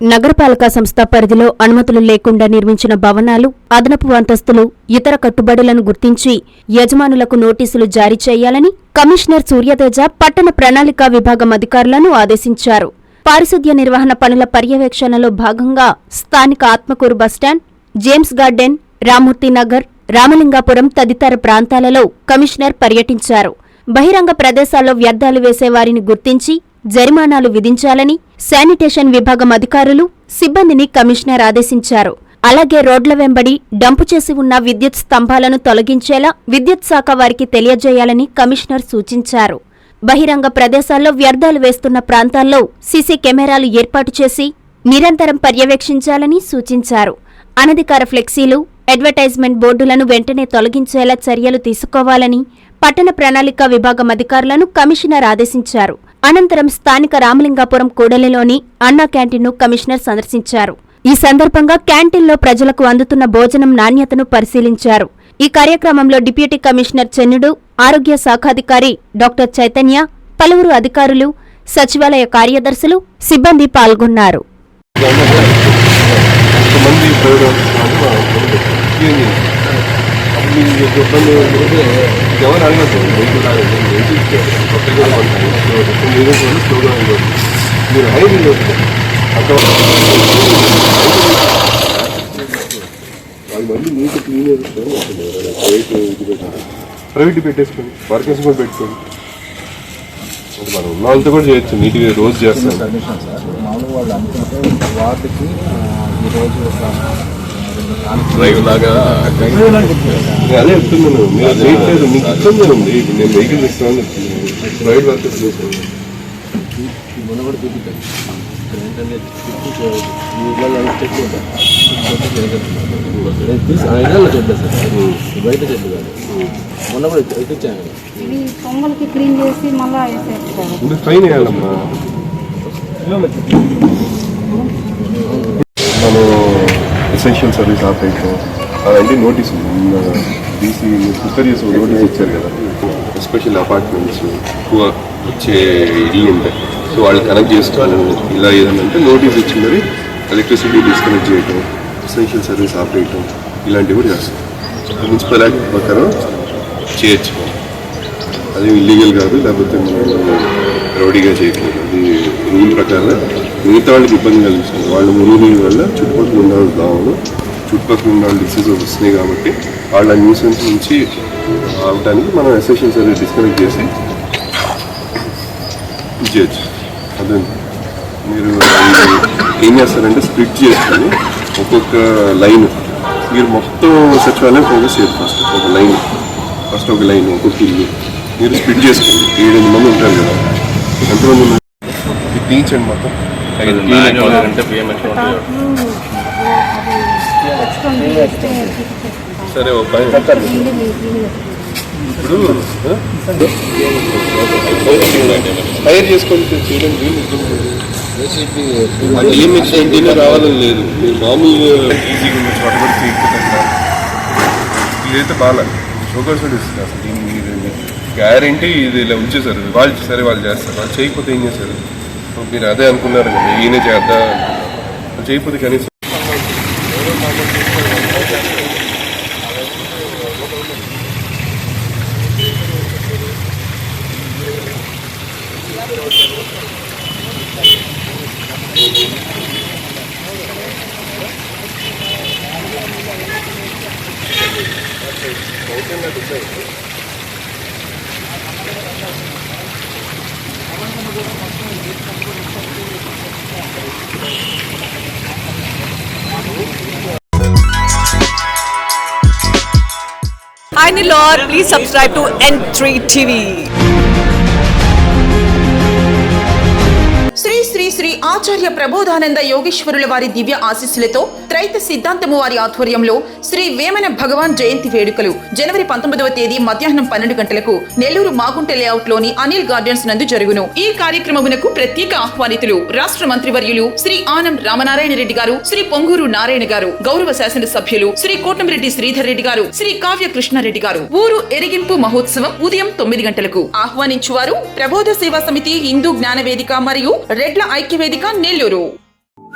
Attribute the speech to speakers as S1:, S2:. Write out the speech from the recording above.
S1: నగరపాలక సంస్థ పరిధిలో అనుమతులు లేకుండా నిర్మించిన భవనాలు అదనపు అంతస్తులు ఇతర కట్టుబడులను గుర్తించి యజమానులకు నోటీసులు జారీ చేయాలని కమిషనర్ సూర్యతేజ పట్టణ ప్రణాళిక విభాగం అధికారులను ఆదేశించారు. పారిశుద్ధ్య నిర్వహణ పనుల పర్యవేక్షణలో భాగంగా స్థానిక Atmakur bus stand James garden Ramurthy Nagar Ramalingapuram తదితర ప్రాంతాలలో కమిషనర్ పర్యటించారు. బహిరంగ ప్రదేశాల్లో వ్యర్థాలు వేసే వారిని గుర్తించి జరిమానాలు విధించాలని శానిటేషన్ విభాగం అధికారులు సిబ్బందిని కమిషనర్ ఆదేశించారు. అలాగే రోడ్ల వెంబడి డంపు చేసి ఉన్న విద్యుత్ స్తంభాలను తొలగించేలా విద్యుత్ శాఖ వారికి తెలియజేయాలని కమిషనర్ సూచించారు. బహిరంగ ప్రదేశాల్లో వ్యర్థాలు వేస్తున్న ప్రాంతాల్లో సీసీ కెమెరాలు ఏర్పాటు చేసి నిరంతరం పర్యవేక్షించాలని సూచించారు. అనధికార ఫ్లెక్సీలు అడ్వర్టైజ్మెంట్ బోర్డులను వెంటనే తొలగించేలా చర్యలు తీసుకోవాలని పట్టణ ప్రణాళిక విభాగం అధికారులను కమిషనర్ ఆదేశించారు. అనంతరం స్థానిక రామలింగాపురం కూడలిలోని అన్నా క్యాంటీన్ను కమిషనర్ సందర్శించారు. ఈ సందర్భంగా క్యాంటీన్లో ప్రజలకు అందుతున్న భోజనం నాణ్యతను పరిశీలించారు. ఈ కార్యక్రమంలో డిప్యూటీ కమిషనర్ చెన్నుడు ఆరోగ్య శాఖాధికారి డాక్టర్ చైతన్య పలువురు అధికారులు సచివాలయ కార్యదర్శులు సిబ్బంది పాల్గొన్నారు.
S2: కొంతమంది మీకు ఇబ్బంది ఏంటంటే ఎవరు అడగదు వెహికల్ రాలేదు వెహికల్ కొత్తగా ఉంటాయి మీరు స్లోగా ఉండదు మీరు హైవే అక్కడ వాళ్ళు మళ్ళీ నీట్ క్లీన్ ప్రైవేట్ ఇది పెట్టారు ప్రైవేట్ పెట్టేసుకోండి వర్కర్స్ కూడా పెట్టుకోండి మనం ఉన్న వాళ్ళతో కూడా చేయొచ్చు నీట్గా రోజు చేస్తాం.
S3: సార్ మామూలుగా వాళ్ళు అనుకుంటే వాటికి ఈరోజు
S2: డ్రైవ్ లాగా అదే చెప్తున్నాను. మీరు చేయట్లేదు మీకు ఇబ్బంది ఉంది. ఇప్పుడు నేను వెహికల్ ఇస్తున్నాను చెప్తున్నాను. ప్రైవేట్ వర్కర్స్ చేస్తాను
S3: ఈ మొన్న కూడా చూపించాను బయట చెట్లు కాదు మొన్న కూడా ఎత్తిచ్చాను కదా.
S4: ఇవి పొంగల్కి క్లీన్ చేసి మళ్ళా వేసేస్తారు
S2: ఇప్పుడు ఫైన్ వేయాలమ్మా. మనం ఎసెన్షియల్ సర్వీస్ ఆపరేషన్ అలాంటి నోటీస్ ప్రిపేర్ చేసి నోటీస్ ఇచ్చారు కదా ఎస్పెషల్ అపార్ట్మెంట్స్ ఎక్కువ వచ్చే ఇల్లు ఉంటాయి సో వాళ్ళు కనెక్ట్ చేసుకోవాలి. ఇలా ఏదైనా అంటే నోటీస్ ఇచ్చి మరి ఎలక్ట్రిసిటీ డిస్కనెక్ట్ చేయటం ఎసెన్షియల్ సర్వీస్ ఆపరేయటం ఇలాంటివి కూడా చేస్తాం మున్సిపల్ యాక్ట్ ప్రకారం చేయొచ్చు. అది ఇల్లీగల్ కాదు లేకపోతే మనం రౌడీగా చేయట్లేదు. అది రూల్ ప్రకారం మిగతా వాళ్ళకి ఇబ్బంది కలిగిస్తుంది వాళ్ళు మురుగు వల్ల చుట్టుపక్కల ఉన్న వాళ్ళు దావులు చుట్టుపక్కల ఉన్న వాళ్ళు డిసీజెస్ వస్తున్నాయి కాబట్టి వాళ్ళ న్యూసెన్స్ నుంచి అవడానికి మనం ఎసెషన్ సర్వీస్ డిస్కనెక్ట్ చేసి చేయొచ్చు అదే. మీరు ఏం చేస్తారంటే స్ప్లిట్ చేసుకొని ఒక్కొక్క లైన్ మీరు మొత్తం సచివాలయం ఫోకస్ చేయదు ఫస్ట్ ఒక లైన్ ఫస్ట్ ఒక లైన్ ఒక్కొక్క ఇల్లు. మీరు స్ప్లిట్ చేసుకోండి ఏడెనిమిది మంది ఉంటారు కదా. ఎంతమంది ఉన్నారు? ఇది తీయించండి మొత్తం. సరే ఒక ఇప్పుడు ఫైర్ చేసుకొని
S3: ఏసీపీ
S2: అది ఏం ఎక్స్టెంట్ రావాలని లేదు. మీరు మామూలుగా ఈజీగా ఉన్న చోట కూడా చేయకపోతే ఇదైతే బాగా షోకర్స్ ఇస్తుంది అసలు. దీన్ని గ్యారంటీ ఇది ఇలా ఉంచేసారు వాళ్ళు సరే వాళ్ళు చేస్తారు. వాళ్ళు చేయకపోతే ఏం చేశారు మీరు అదే అనుకున్నారు కదా ఈయనే చేద్దా అనుకున్నారు. చేయకపోతే కనీసం
S5: Hi Please subscribe to N3 TV.
S6: Acharya Prabodhananda యోగేశ్వరుల వారి దివ్య ఆశీస్సులతో త్రైత సిద్ధాంతము వారి ఆధ్వర్యంలో శ్రీ వేమన భగవాన్ జయంతి వేడుకలు. జనవరి పంతొమ్మిదవ తేదీ మధ్యాహ్నం పన్నెండు గంటలకు నెల్లూరు మాగుంట లేఅవుట్లోని అనిల్ గార్డెన్స్ నందు జరుగును. ఈ కార్యక్రమమునకు ప్రత్యేక ఆహ్వానితులు రాష్ట్ర మంత్రివర్యులు శ్రీ ఆనం రామనారాయణ రెడ్డి గారు శ్రీ పొంగూరు నారాయణ గారు గౌరవ శాసన సభ్యులు శ్రీ కోటంరెడ్డి శ్రీధర్ రెడ్డి గారు శ్రీ కావ్య కృష్ణారెడ్డి గారు. ఊరు ఎరిగింపు మహోత్సవం ఉదయం తొమ్మిది గంటలకు. ఆహ్వానించువారు ప్రబోధ సేవా సమితి హిందూ జ్ఞాన వేదిక మరియు రెడ్ల ఐక్య వేదిక నెల్లూరు